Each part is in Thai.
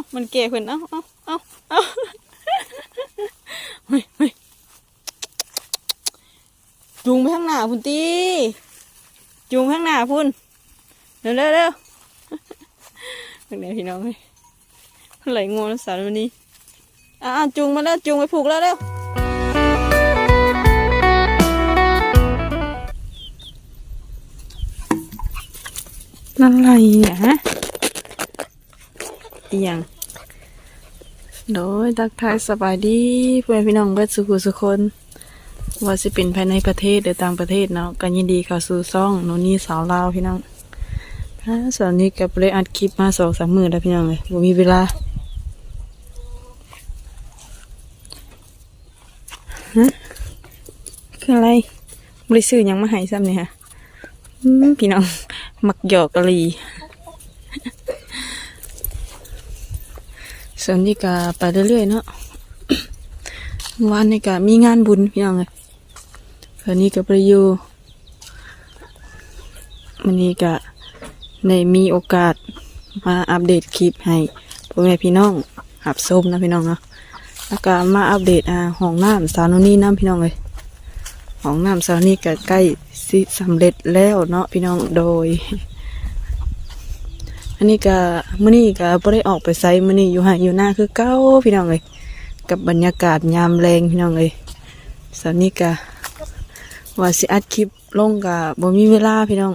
ามันเก๋เพิ่นเอ้าเอ้าเอ้าเอาเฮ้ยเฮ้ยจูงไปข้างหน้าพุ่นตีจูงไปข้างหน้าพุ่นเร็วเร็วเร็วเป็นไงพี่น้องเฮ้ยไหลงวสารวันนี้อ่าจูงมาแล้วจูงไปผูกแล้วเร็วนั่นอะไรเนี่ยฮะ อีหยังโดยทักทายสบายดีเพื่อนพี่น้องเบิดสุขุสุคน ว่าสิเป็นภายในประเทศหรือต่างประเทศเนาะกันยินดีเข้าสู่ซ่องโนนี่สาวลาวพี่น้องอ่าสาวนี้กับเลยอัดคลิปมาสองสามมือแล้วพี่น้องเลยบ่มีเวลาฮะคืออะไรบริสื่อยังมาให้ซ้ำเนี่ยฮะพี่น้อง มักหยอกกะลี ส่วนนี้ก็ไปเรื่อยๆเนาะวันนี้ก็มีงานบุญพี่น้องเลยส่วนนี้ก็ไปอยู่วันนี้ก็ในมีโอกาสมาอัปเดตคลิปให้พ่อแม่พี่น้องหับส้มนะพี่น้องเนาะแล้วก็มาอัปเดตอ่าห้องน้ำสาวนนี่น้ำพี่น้องเลยห้องน้ำสาวนี่ก็ใกล้สิสำเร็จแล้วเนาะพี่น้องโดย อันนี้ก็มื้อนี้ก็บ่ได้ออกไปไสมื้อนี้อยู่หาอยู่หน้าคือเก่าพี่น้องเอ้ยกับบรรยากาศยามแรงพี่น้องเอ้ยสาวนี้ก็ว่าสิอัดคลิปลงก็บ่มีเวลาพี่น้อง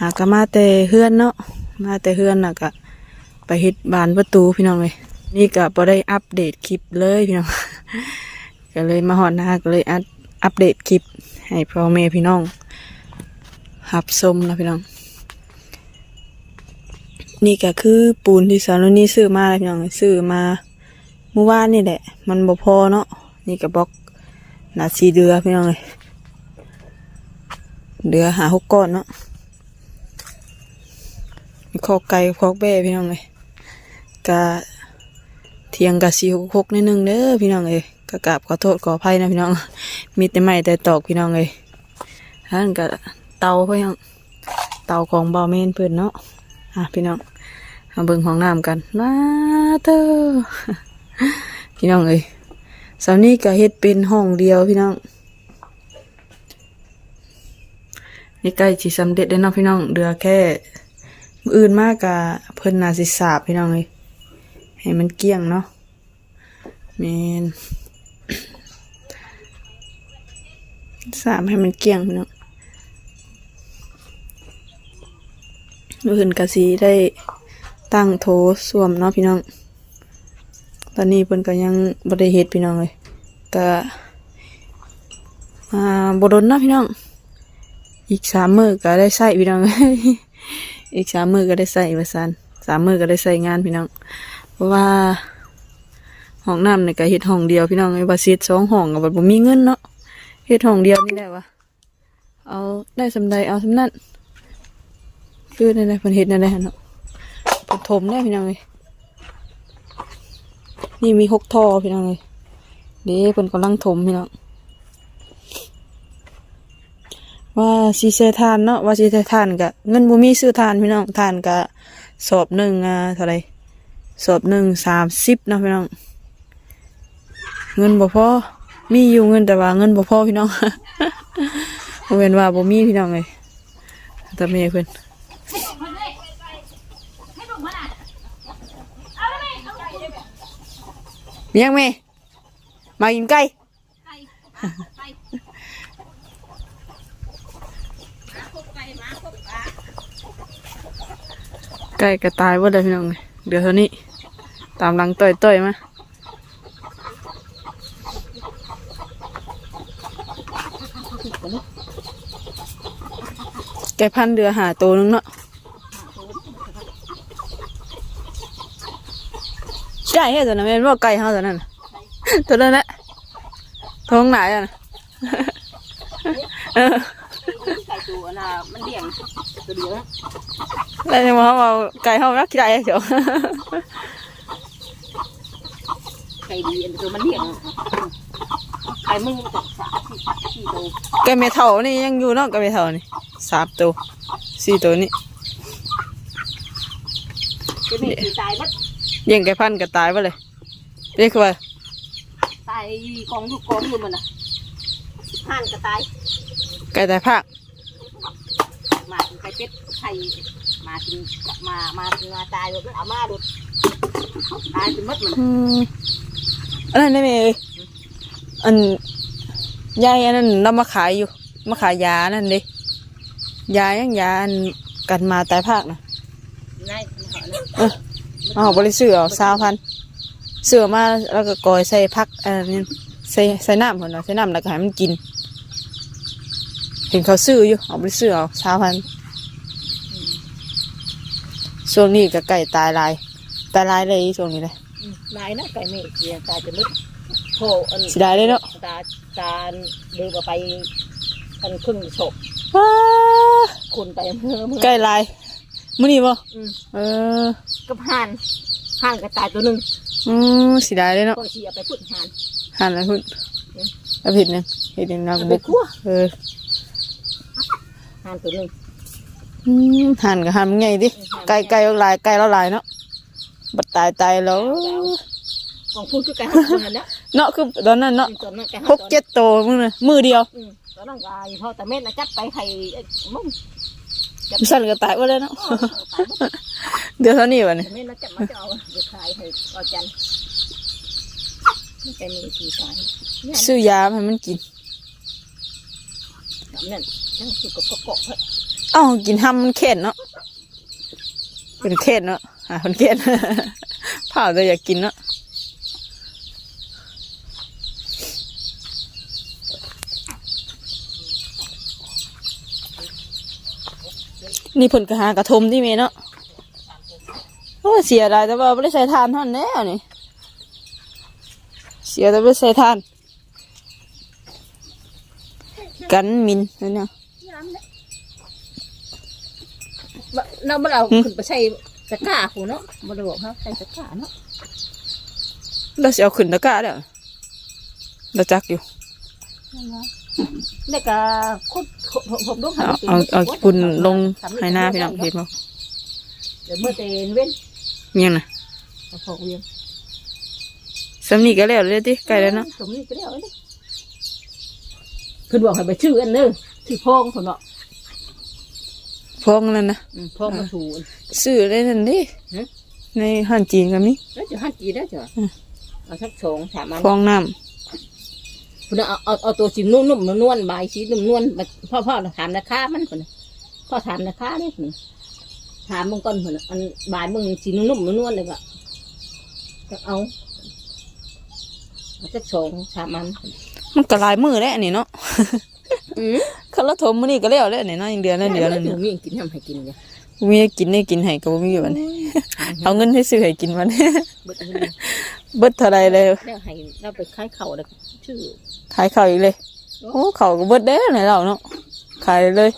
หากมาแต่เฮือนเนาะมาแต่เฮือนน่ะก็ไปเฮ็ดบานประตูพี่น้องเอ้ยนี่ก็บ่ได้อัปเดตคลิปเลยพี่น้อง ก็เลยมาฮอดหน้าก็เลยอัดอัปเดตคลิปให้พ่อแม่พี่น้องรับชมนะพี่น้อง นี่ก็คือปูนที่สารนี่ซื้อมาแล้วพี่น้องซื้อมาเมื่อวานนี่แหละ มันบ่พอเนาะนี่ก็บล็อกหนาสีเดือพี่น้องเลยเดือหาหกก้อนเนาะมีคอกไก่คอกแบ่พี่น้องเลยกะเทียงกะสีหกหกนิดนึงเด้อพี่น้องเลยกะกราบขอโทษขออภัยนะพี่น้อง มีแต่ไม้แต่ตอกพี่น้องเลยท่านกะเตาพี่น้องเตาของบาเมนเพื่อนเนาะ อะพี่น้องมาเบิ่งห้องน้ำกันมาเตอพี่น้องเอ้ยสาวนี้ก็เฮ็ดเป็นห้องเดียวพี่น้องนี่ใกล้สิสำเร็จแล้วเนาะพี่น้องเดือแค่อื่นมากกะเพิ่นนาสิสาบพี่น้องเอ้ยให้มันเกลี้ยงเนาะแม่นสาบให้มันเกลี้ยงพี่น้อง มื่อคืนกะสีได้ตั้งโถส้วมเนาะพี่น้อง ตอนนี้เพิ่นก็ยังบ่ได้เฮ็ดพี่น้องเลยก็อ่าบ่ดนเนาะพี่น้อง อีกสามมือก็ได้ใช้พี่น้องอีกสามมือก็ได้ใช้ว่าซั่นสามมือก็ได้ใช้งานพี่น้อง เพราะว่าห้องน้ำเนี่ยก็เฮ็ดห้องเดียวพี่น้องไอ้ว่าสิดสองห้องก็บ่บ่มีเงินเนาะเฮ็ดห้องเดียวนี่แหละวะเอาได้สำใดเอาสำนั้น คือในในเพิ่นเฮ็ดในในหั่นเนาะเพิ่นถมได้พี่น้องเอ้ยนี่มีหกท่อพี่น้องเอ้ยเด้เพิ่นกำลังถมพี่น้องว่าสิเซทานเนาะว่าสิเซทานกะเงินบ่มีซื้อทานพี่น้องทานกะสอบหนึ่งอ่าเท่าไรสอบหนึ่งสามสิบนะพี่น้อง เงินบ่พอมีอยู่เงินแต่ว่าเงินบ่พอพี่น้องบ่แม่นว่าบ่มีพี่น้องเอ้ยแต่แม่เพิ่อน มียังไหมมากินไก่ไก่ก็ตายว่าเลยพี่น้องเดี๋ยวเท่านี้ ตามหลังต่อยต่อยมา ก่พันธุ์เดือหาตัวนึงเนาะใช่เหรอตัวนั้นเป็นว่าไก่เฮาตัวนั้นน่ะตัวนั้นแหละท้องไหนอะนะเออไก่ตัวน่ะมันเลี้ยงตัวเดียวแล้วเนี่ยมาเอาไก่เฮารักกี่ได้เดี๋ยวไก่ดีอันตัวมันเลี้ยงไก่มึงตกสามสี่สี่ตัวไก่เมทัลนี่ยังอยู่เนาะไก่เมทัลนี่ สามตัวสี่ตัวนี่จะมีสี่ตายบัดเลี้ยงไก่พันธุ์ก็ตายไปเลยเรียกว่าตายกองทุกกองอยู่มันน่ะห่านก็ตายไก่ตายภาคมาถึงไปเป็ดไข่มาถึงมามาถึงมาตายแบบนั้นเอามาดูตายเป็นมดมันอืมอันนั้นได้ไหมเอ้ยอันยายอันนั้นเรามาขายอยู่ มาขายยานั่นเดิ ยายังยาอันกันมาตายภาคนะนายเขานะเออเอาบริสุทธิ์เอาสาวพันเสือมาแล้วก็กอยใส่พักอันนี้ใส่ใส่น้ำผลเนาะใส่น้ำแล้วก็ให้มันกิน เห็นเขาซื้ออยู่เอาบริสุทธิ์เอาสาวพันช่วงนี้ก็ไก่ตายหลายตายหลายเลยช่วงนี้เลยอืมนายนะไก่ไม่เสียตายจะลึกโผอันสิได้เลยเนาะตาตาเดินไปอันครึ่งศพ ว้าคุณไปเมื่อเมื่อไก่ลายมื้อนี้บ่อืมเออกับห่านห่านก็ตายตัวหนึ่งอือสิได้เลยเนาะก็เชียไปพุ่นห่าน หันแล้วพุ่นเอาผิดหนึงเฮ็ดหนึงนักเอาบุไปกคั่วเออห่านตัวหนึ่งอืมหันก็หันมันใหญ่ดิไก่ไก่เอาหลายไก่แล้วหลายเนาะบัดตายตายแล้ว ของคุณคือไก่ห่านตัวนั้นแล้วเนาะคือตอนนั้นเนาะ ตอนนั้นไก่หห่านกตัวเจ็ดโตวมึงน่ะมือเดียว อืม ตอนนั้นไก่พ่อแต่เม็ดนะจับไปไข่มึงสั่นก็ตายว่าเลยเนาะอ๋อตายหมดเดี๋ยวเท่านี้วะนี่แต่เม็ดนะจับมาจะเอาไปขายให้เอาจันไม่เป็นมีสีสายเนี่ยซื้อยาให้มันกินแบบนั้นทั้งสุกกับกบเฮ้ยเอ้ากินห้ำมันเข็นเนาะเป็นเข็นเนาะอ่าเป็นเข็นเผาแต่อยากกินเนาะ นี่ผลกระหากระทมที่เมเนาะโอ้เสียดายแต่ว่าไม่ได้ใส่ทานเท่านั้นแน่นี่ เสียแต่ไม่ได้ใส่ทาน กันมินนั่นเนี่ยบะเราบ่เราขึ้นไปใส่ตะกร้าผูเนาะบ่ได้บอกเขาใส่ตะกร้าเนาะเราจะเอาขึ้นตะกร้าเด้อเราจักอยู่เด็กก็คุด ผมผมดูเอาเอาเอาปุ่นลงให้หน้าพี่น้องเห็นบ่เดี๋ยวเมื่อเตนเว้นเมียงน่ะเอาพอกเวียนสำนีก็แล้วเลยติใกล้แล้วเนาะสมนี่ก็ได้เอาเลยคือบอกให้ไปชื่ออันนึงชื่อพองคนเนาะพองนั่นนะอืมพองมาถูน ซื้อได้นั่นดิฮะ ในห้านจีนก็มีแล้วจะหันจีได้จ้ะอืมเอาสักสองสามอันฟองน้ คุณเอาเอาเอาตัวสีนุ่มๆนวลๆใบสีนุ่มๆแบบพ่อพ่อถามราคามันคนน่ะพ่อถามราคาเนี่ยคนน่ะถามมึงก่อนคนน่ะอันบายมึงสีนุ่มๆนวลๆเลยก็ก็เอาเอาสักสองสามอันำมันก็หลายมือแล้วอันนี่เนาะอืมคันละทมมื้อนี้ก็แล้วแล้วอันนี่เนาะอีกเดือนละเดือนละเดี๋เนี่ยวยมีกินทำให้กินเนี่ยบ่มีให้กินได้กินให้ก็บ่มีบัดนี้เอาเงินให้ซื้อให้กินบัดนี้เบิดเงินเบิดเท่าไรเลยแล้วให้เราไปขายเข่าแล้วชื่อ ขายข้าวอีกเลย โอ้ข้าวก็เบิดเด้อไหนเราเนาะขายเลย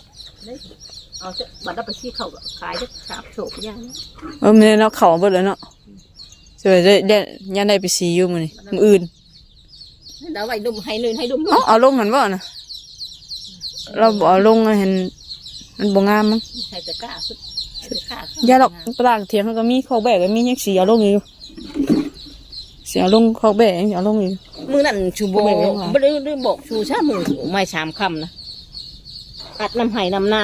เอาจะบัดเราไปชี้เข่าก็ขายจะสามโฉบย่างเออมื้อนี้เนาะข้าวเบิดแล้วเนาะสวยได้ได้ยันได้ไปซีอยู่มื้อนี้มื้ออื่นเราไว้ดุมให้เลยให้ดุมเอาเอาลงกันบ่นะเราบเอาลงเห็นมันบ่งามมั้งใส่ตะกร้าสุดใส่ตะกร้าอย่าหรอกปลางเทียงเขาก็มีข้อแบกก็มียังสีเอาลงอยู่เสียลงข้อแบกยังสิเอาลงอยู่ มือนั่นชูโบไม่รู้ว่าไม่ได้ได้บอกชูชามือไม่สามคำนะอัดน้ำไห้น้ำนา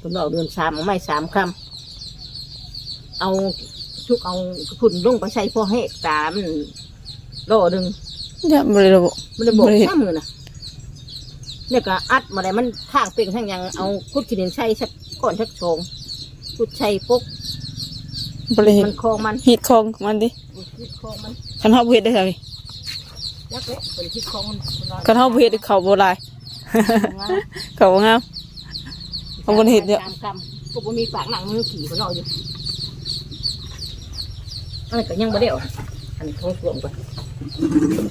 คุณบอกเดือนสามเอาไม่สามคำเอาทุกเอาพุ่นลงไปใส่พ่อให้ตามนโลดึงเนี่ยบริระบบไม่ได้บอกบ่ได้ชามือนะเนี่ยก็อัดมาได้มันข้างเป่งทั้งยังเอาพุดขีดินใช้สักก่อนสักโชงพุดใช้ปุ๊บบริเห็มันนคลองมันฮีดคองมันดิฮิตคลองมันคันเฮาบ่เฮ็ดได้ไง ยักษ์เละเป็นฮิตคลองมันมันคันเฮาบ่เฮ็ดเขาบ่หลายว่าเขาบ่งามเอาบนเห็ดเนี่ยตามคำก็บ่มีปากหนังมือขี่มันเอาอยู่อันนี้ก็ยังบ่ได้เอาอันนี้ของสวมก่อน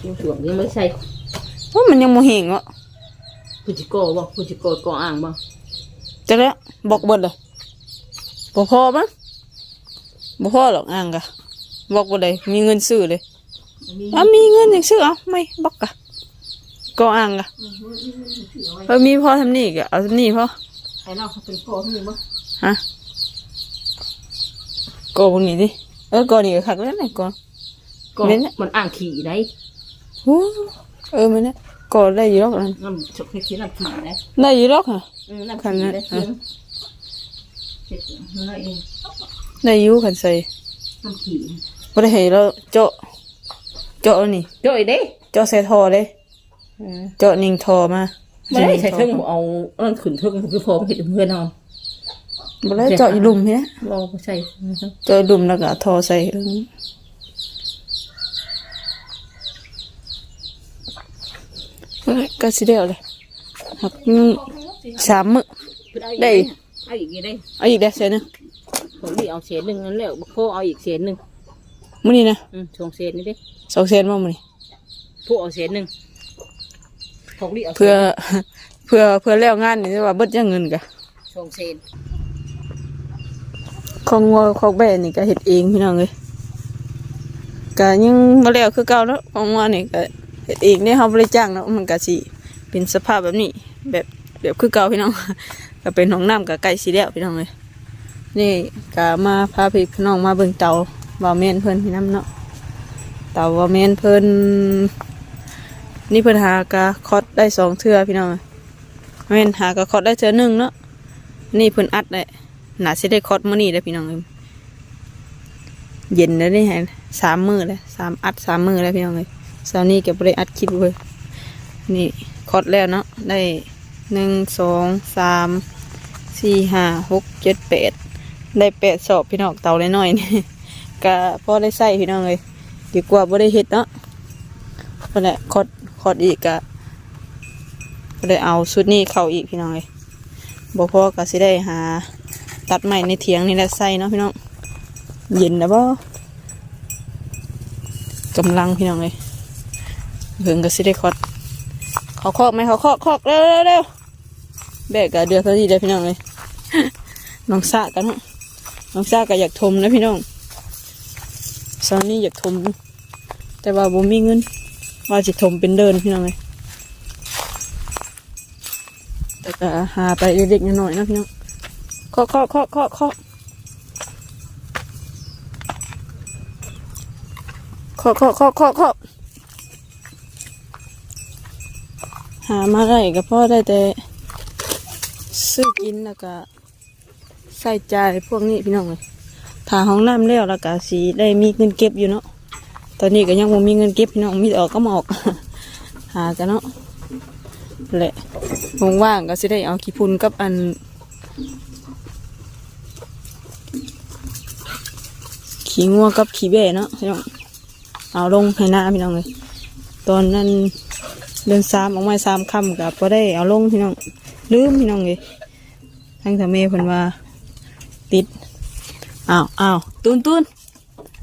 ของสวมยังไม่ใช่ว่ามันยังบ่เห็งอะพุจิโกบ่พุจิโกก่ออ่างบ่จักแล้วบอกเบิดเลยบ่พอมั้งบ่พอหรอกอ่างกะบอกบ่ได้มีเงินซื้อเลย มีอะมีเงินจังซื้อเอาไม่บอกกะก็อ่างกะเออมีพอทำนี่กะเอาทำนี่พอไอ้เราเขาเป็นพ่อเขามีบ่ฮะก็พวกนี้ดิเออก่อนนี่ก็คักแล้วไหนก่อนก็เน้นอะมันอ่างขี่ได้หูเออมันเนี่ยก่อนได้อยู่หรอกนั่นน้ำชกให้ขี้น้ำขี่ได้ได้อยู่หรอกค่ะอืมน้ำคันขี่นั้นได้เพียงเจ็ดนั่นเองได้อยู่คันใส่น้ำขี่บ่ได้ให้เราเจาะ เจาะนี่จ่อยเด้เจาะใส่ทอเลยเจาะนิ่งทอมาไม่ได้ใช้เครื่องเอาเรื่องขืนเครื่องคือพอเห็นเพื่อนเอาบ่ได้เจาะอยู่หลุมเนี่ยลองใส่เจาะหลุมแล้วก็เอาทอใส่เออเฮ้ยก็สิได้เอาเลยหักอืมสามมื้อ ได้ เอาอีกได้เอาอีกได้เสียหนึงผมดีเอาเศษหนึ่งนั่นแหละพวกเอาอีกเศษหนึ่งมื้อนี้นะอืมชงเศษนี่ดิ สองเซนบ่มื้อนี้พวกเอาเศษหนึ่งพวกดีเอาศษเพื่อเพื่อเพื่อแล้วงานนี่ว่าเบิดยังเงินกะชงเศษของงัวของแบะนี่ก็เฮ็ดเองพี่น้องเอ้ยก็ยังบ่แล้วคือเก่าเนาะของงัวนี่ก็เฮ็ดเองเนี่ยเฮาบ่ได้จ้างเนาะมันก็สิเป็นสภาพแบบนี้แบบแบบคือเก่าพี่น้อง ก็เป็นห้องน้ำก็ใกล้สิแล้วพี่น้องเอ้ยนี่ก็มาพาพี่พี่น้องมาเบิ่งเตาบ่าวแม่นเพิ่นพี่น้ำเนาะ เตาบ่าวแม่นเพิ่นนี่เพิ่นหากะคอดได้สองเทื่อพี่น้องเอ้ยแม่นหากะคอดได้เทื่อหนึงเนาะนี่เพิ่นอัดได้น่าสิได้คอดมื้อนี้แล้พี่น้องเอ้ยเย็นแล้วนี่ฮะสามมือแล้วสามอัดสามมือแล้วพี่น้องเอ้ยเช้านี้ก็บได้อัดคลิปเว้ยนี่คอดแล้วเนาะได้หนึ่งสองสามสี่ห้าหกเจ็ดแปดได้แปดสอบพี่น้องเตาน้อยนี่ก็พอได้ใส่พี่น้องเลย ดีกว่าบ่ได้เฮ็ดเนาะก็แหละคอดคอดอีกก็บ่ได้เอาชุดนี้เข้าอีกพี่น้องเลยบ่พอก็สิได้หา ตัดใหม่ในเถียงนี่แหละใส่เนาะพี่น้องเย็นนะบ่กำลังพี่น้องเลยเพิ่งก็สิได้คอดเขาคอกไหมเขาคอกคอกเร็วเร็วเร็วแบกกะเดือดพอดีเลยพี่น้องเลยน้องซากันเนาะน้องซาก็อยากทมนะพี่น้อง ซอนนี่อยากทมแต่ว่าบ่มีเงิน ว่าจะทมเป็นเดินพี่น้องเลยแต่ก็หาไปเล็กๆน้อยๆเนะพี่น้องเคาะเคาะเคาะเคาะเคาะเคาะเคาะเคาะเคาะเคาะหามาได้ก็พ่อได้แต่ซื้อกินแล้วก็ใส่ใจพวกนี้พี่น้องเลย ถ้าห้องน้ำแล้วแล้วก็สีได้มีเงินเก็บอยู่เนาะตอนนี้ก็ยังบ่มีเงินเก็บพี่น้องมีออกก็มาออก หากันเนาะแหละว่างๆก็สิได้เอาขี้พุ่นกับอันขี้งัวกับขี้แบ่เนาะพี่น้องเอาลงให้หน้าพี่น้องเลยตอนนั้นเดือนสามออกมาสามคำกับพอได้เอาลงพี่น้องลืมพี่น้องเลยทั้งทำเมเพิ่นว่าติด อ้าวอ้าวตูนตูน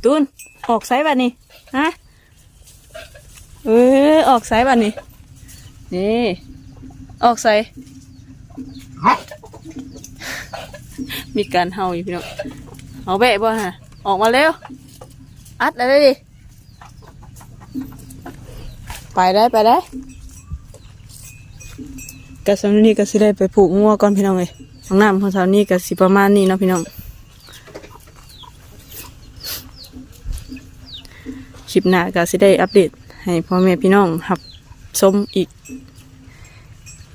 ตูนออกไซบัดนี้ฮะเออออกไซบัดนี้นี่ออกไซมีการเห่าอยู่พี่น้องเอาแบะบ่ฮะออกมาเร็วอัดอะไรดิไปได้ไปได้กระสำนี้ก็สิได้ไปผูกงัวก่อนพี่น้องเลยห้องน้ำของสาวนี้ก็สิประมาณนี้เนาะพี่น้อง ลิปหน้าก็สิได้อัปเดต ให้พ่อแม่พี่น้องหับชมอีก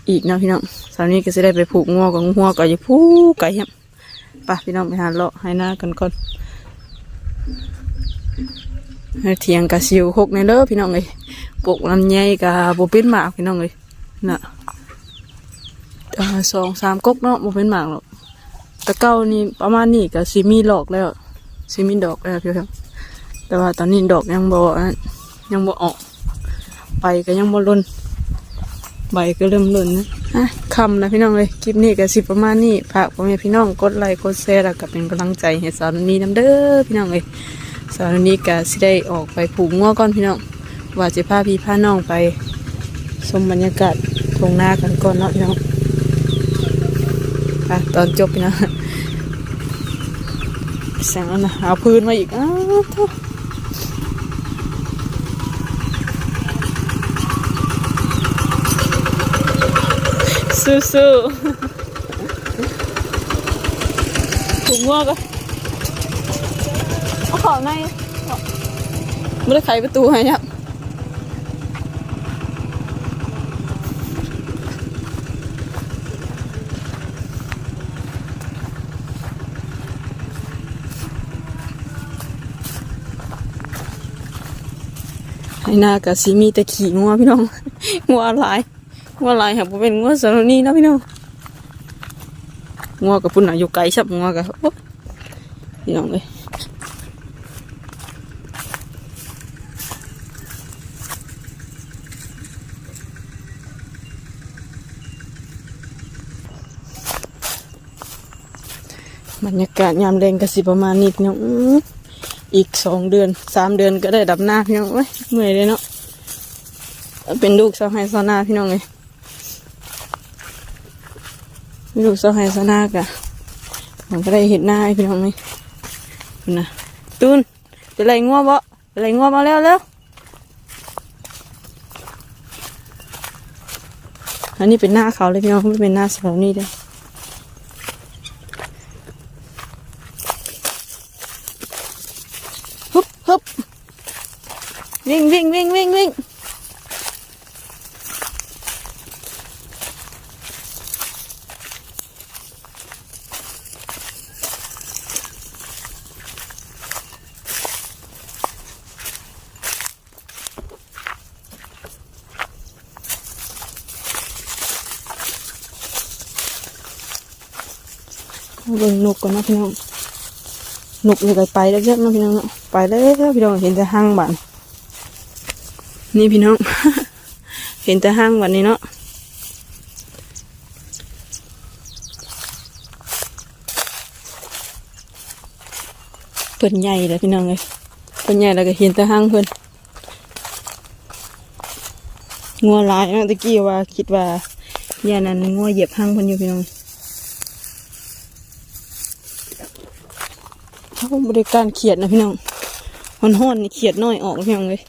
อีกเนาะพี่น้องสาวนี้ก็สิได้ไปผูกงัวกับงัวก็อย่าผูกไก่ครับไปพี่น้องไปหาเลาะให้หน้ากันก่อนเถียงกับซิวหกในเด้อพี่น้องเลยกกลำไยกับโบเป็นหมากพี่น้องเลยน่ะสองสามก๊กเนาะโบเป็นหมากหรอกแตะเก้านี่ประมาณนี้กับซีมีดอกแล้วซีมีดอกแล้วพี่ครับ แต่ว่าตอนนี้ดอกยังบอยังบ่ออกใบก็ยังบ่ล้นใบก็เริ่มล้นนะอะคำนะพี่น้องเลยคลิปนี้ก็สิประมาณนี้ฝากพ่อแม่พี่น้องกดไลค์กดแชร์แล้วก็เป็นกำลังใจให้สาวนี้น้ำเด้อพี่น้องเลยสาวนี้ก็สิได้ออกไปผูกง้อก่อนพี่น้องว่าจะพาพี่พาน้องไปชมบรรยากาศทงหน้ากันก่อนเนาะพี่น้องไปตอนจบพี่น้องแสงแล้วนะเอาพื้นมาอีกอ้าว โถ่สู้ๆผูกง้อก่อนโอ้โหเขาในไม่ได้ไขประตูให้เนี่ยให้หน้ากับสีมีแต่ขี่งัวพี่น้องงัวลาย งัวลายครับเป็นงัวสารนี่นะพี่น้องงัวกับปุ่นน่ะอยู่ไกลชับงัวกับโอ๊ะพี่น้องเลยบรรยากาศยามแรงกสิประมาณนี้พี่น้องอีกสองเดือนสามเดือนก็ได้ดับหน้าพี่น้องเอ้ยเมื่อยเลยเนาะเป็นลูกสาวไฮซนาพี่น้องเลยเป็น ลูกสาวไฮซาวนากะมันก็ได้เห็นหน้าให้พี่น้องเลยคุณนะตูนเป็นไรงัวบ่เป็นไรงัวมาแล้วแล้วอันนี้เป็นหน้าเขาเลยพี่น้องไม่เป็นหน้าสาวนี่เลยฮึบฮึบวิ่งวิ่งวิ่งวิ่งวิ่ง เบิ่งนกก่อนนะพี่น้องนกนี่ก็ไปแล้วเยอะนะพี่น้องเนาะไปแล้วพี่น้องเห็นแต่ห้างบ้านนี่พี่น้อง เห็นแต่ห้างบ้านนี้เนาะเพิ่นใหญ่เลยพี่น้องเลยเพิ่นใหญ่แล้วก็เห็นแต่ห้างเพิ่นงัวลายเนาะตะกี้ว่าคิดว่าย่านั้นงัวเหยียบห้างเพิ่นอยู่พี่น้อง เขา บริการเขียดนะพี่น้องหอนห้อนๆนี่เขียดน้อยออกพี่น้องเลย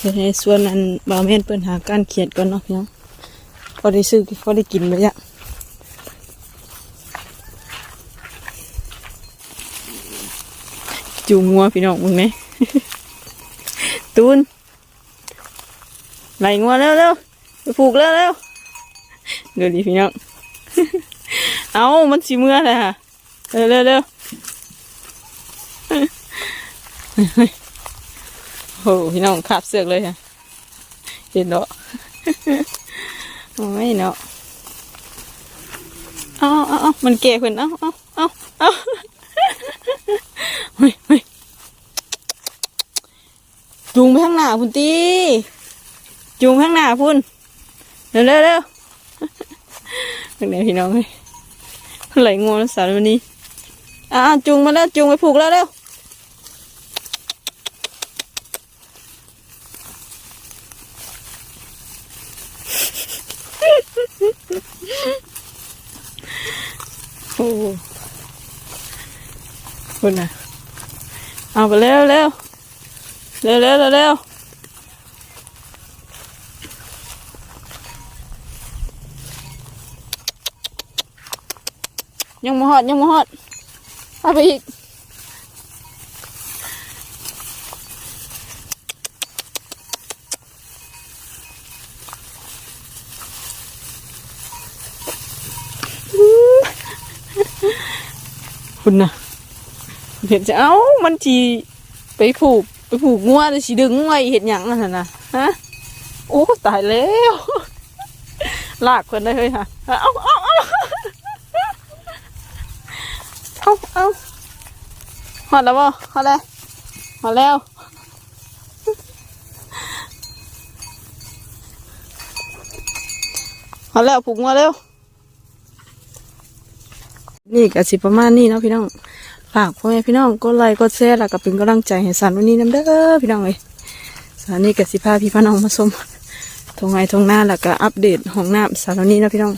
เดี๋ยวในส่วนนั้นบาวแม่นเปิดหาการเขียดก่อนเนาะพี่น้องพอได้ซื้อพอได้กินไปยะจูงงัวพี่น้องมึงเนี่ยตูนไหลงัวเร็วเร็วไปผูกเร็วเร็วเดี๋ยวดีพี่น้อง เอามันสีเมื่อเลยค่ะ เร็วเร็วเร็วโอ้โหพี่น้องขาบเสือกเลยค่ะเห็นเนาะโอ้ยเนาะเอาเอาเอามันเก่เพิ่นเอาเอาเอาเอาเฮ้ยเฮ้ยจูงไปข้างหน้าพุ่นตีจูงไปข้างหน้าพุ่นเร็วเร็วเร็วเป็นไงพี่น้องเฮ้ยไหลงวสารวันนี้ อ่าจูงมาแล้วจูงไปผูกแล้วเร็วโอ้โหคุณนะเอาไปเร็วเร็วเร็วเร็วเร็วยังมหอดยังมหอด เอาไปอีก คุณนะเห็นจะเอ้า มันจีไปผูกไปผูกงัวเลยสิดึงไว้เห็นหยังนั่นนะฮะ โอ้ ตายแล้ว ลากคนได้เลยค่ะ เอาเอาเอาเอาเอา หอดแล้วบ่หอดแล้วหอดแล้วหอดแล้วผูกงัวเร็วนี่ก็สิประมาณนี้เนาะพี่น้องฝากพ่อแม่พี่น้องกดไลค์กดแชร์แล้วก็เป็นกำลังใจให้สารวันนี้น้ำเด้อพี่น้องเลยสารนี้ก็สิพาพี่พี่น้องมาชมทงไงทงหน้าแล้วก็อัปเดตห้องน้ำสารวันนี้นะพี่น้อง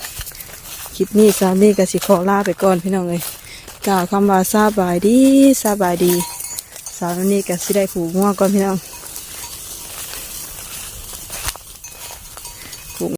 คลิปนี้สารนี้ก็สิขอลาไปก่อนพี่น้องเลย กล่าวคำว่าสบายดีสบายดี สาวนี้ก็สิได้ผูกงัวก่อนพี่น้อง